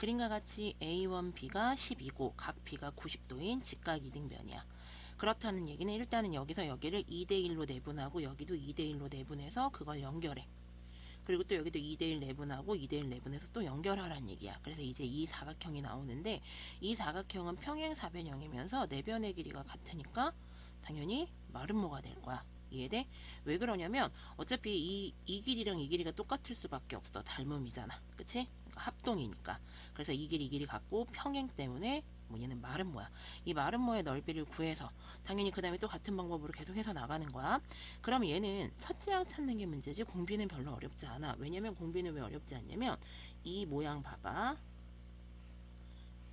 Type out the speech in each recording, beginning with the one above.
그림과 같이 A1B가 12고 각 B가 90도인 직각 이등변이야. 그렇다는 얘기는 일단은 여기서 여기를 2대1로 내분하고 여기도 2대1로 내분해서 그걸 연결해. 그리고 또 여기도 2대1 내분하고 2대1 내분해서 또 연결하라는 얘기야. 그래서 이제 이 사각형이 나오는데 이 사각형은 평행 사변형이면서 내변의 길이가 같으니까 당연히 마름모가 될 거야. 이해돼? 왜 그러냐면 어차피 이, 이 길이랑 이 길이가 똑같을 수밖에 없어. 닮음이잖아. 그치? 그러니까 합동이니까. 그래서 이 길이 이 길이 같고 평행 때문에 뭐 얘는 마름모야. 이 마름모의 넓이를 구해서 당연히 그 다음에 또 같은 방법으로 계속해서 나가는 거야. 그럼 얘는 첫째 항 찾는 게 문제지 공비는 별로 어렵지 않아. 왜냐면 공비는 왜 어렵지 않냐면 이 모양 봐봐.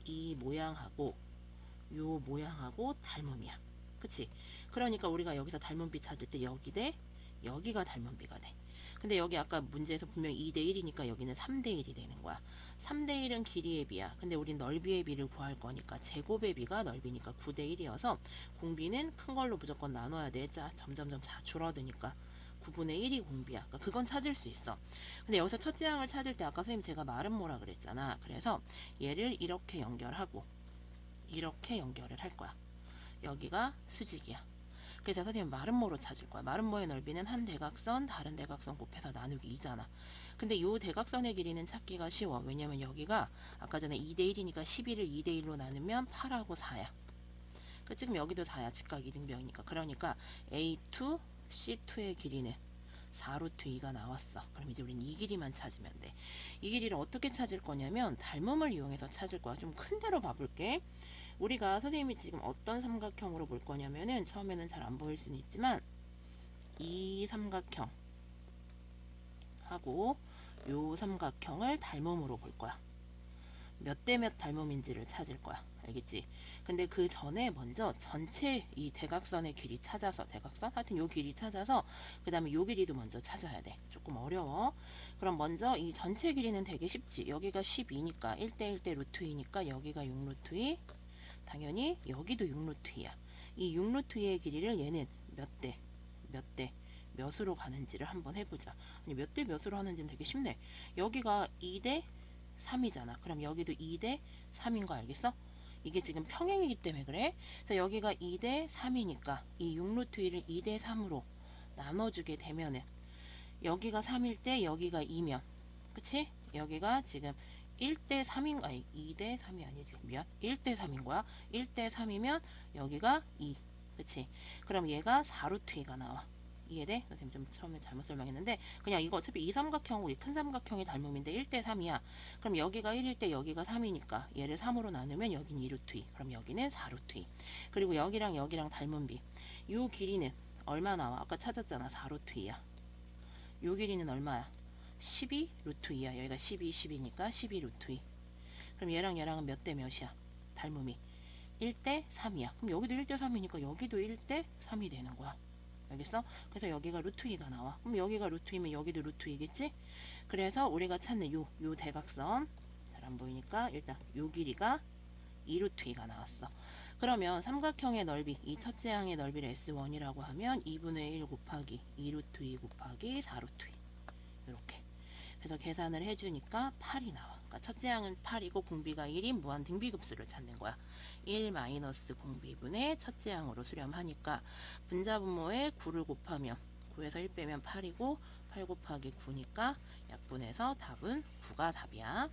이 모양하고 요 모양하고 닮음이야. 그치? 그러니까 우리가 여기서 닮은비 찾을 때 여기 대 여기가 닮은비가 돼. 근데 여기 아까 문제에서 분명 2대 1이니까 여기는 3대 1이 되는 거야. 3대 1은 길이의 비야. 근데 우린 넓이의 비를 구할 거니까 제곱의 비가 넓이니까 9대 1이어서 공비는 큰 걸로 무조건 나눠야 돼. 자, 점점점 자 줄어드니까 9분의 1이 공비야. 그러니까 그건 찾을 수 있어. 근데 여기서 첫째 항을 찾을 때 아까 선생님 제가 말은 뭐라 그랬잖아. 그래서 얘를 이렇게 연결하고 이렇게 연결을 할 거야. 여기가 수직이야. 그래서 선생님 마름모로 찾을 거야. 마름모의 넓이는 한 대각선 다른 대각선 곱해서 나누기 2잖아. 근데 이 대각선의 길이는 찾기가 쉬워. 왜냐면 여기가 아까 전에 2대 1이니까 11을 2대 1로 나누면 8하고 4야. 그 지금 여기도 4야. 직각 이등변이니까. 그러니까 A2, C2의 길이는 4루트 2가 나왔어. 그럼 이제 우린 이 길이만 찾으면 돼. 이 길이를 어떻게 찾을 거냐면 닮음을 이용해서 찾을 거야. 좀 큰 데로 봐볼게. 우리가 선생님이 지금 어떤 삼각형으로 볼 거냐면은 처음에는 잘 안 보일 수는 있지만 이 삼각형 하고 요 삼각형을 닮음으로 볼 거야. 몇 대 몇 닮음인지를 찾을 거야. 알겠지? 근데 그 전에 먼저 전체 이 대각선의 길이 찾아서 대각선 하여튼 요 길이 찾아서 그 다음에 요 길이도 먼저 찾아야 돼. 조금 어려워. 그럼 먼저 이 전체 길이는 되게 쉽지. 여기가 12니까 1대 1대 루트 2니까 여기가 6루트 2 당연히 여기도 6루트 2야. 이 6루트 2의 길이를 얘는 몇 대, 몇 대, 몇으로 가는지를 한번 해보자. 아니 몇 대 몇으로 하는지는 되게 쉽네. 여기가 2대 3이잖아. 그럼 여기도 2대 3인 거 알겠어? 이게 지금 평행이기 때문에 그래. 그래서 여기가 2대 3이니까 이 6루트 2를 2대 3으로 나눠주게 되면은 여기가 3일 때 여기가 2면 그치? 여기가 지금 1대 3인 아니 2대 3이 아니지. 미안. 1대 3인 거야. 1대 3이면 여기가 2 그치? 그럼 얘가 4루트 2가 나와. 이해돼? 선생님 좀 처음에 잘못 설명했는데 그냥 이거 어차피 이 삼각형하고 이 큰 삼각형의 닮음인데 1대 3이야. 그럼 여기가 1일 때 여기가 3이니까 얘를 3으로 나누면 여긴 2루트 2 그럼 여기는 4루트 2 그리고 여기랑 여기랑 닮은 비요 길이는 얼마 나와? 아까 찾았잖아. 4루트 2야. 요 길이는 얼마야? 12 루트 2야. 여기가 12, 10이니까 12 루트 2. 그럼 얘랑 얘랑은 몇 대 몇이야? 닮음이 1대 3이야. 그럼 여기도 1대 3이니까 여기도 1대 3이 되는 거야. 알겠어? 그래서 여기가 루트 2가 나와. 그럼 여기가 루트 2면 여기도 루트 2겠지? 그래서 우리가 찾는 요, 요 대각선 잘 안 보이니까 일단 요 길이가 2 루트 2가 나왔어. 그러면 삼각형의 넓이, 이 첫째 항의 넓이를 S1이라고 하면 2분의 1 곱하기 2 루트 2 곱하기 4 루트 2 이렇게 그래서 계산을 해주니까 8이 나와. 그러니까 첫째 항은 8이고 공비가 1인 무한 등비급수를 찾는 거야. 1 마이너스 공비분의 첫째 항으로 수렴하니까 분자분모에 9를 곱하면 9에서 1 빼면 8이고 8 곱하기 9니까 약분해서 답은 9가 답이야.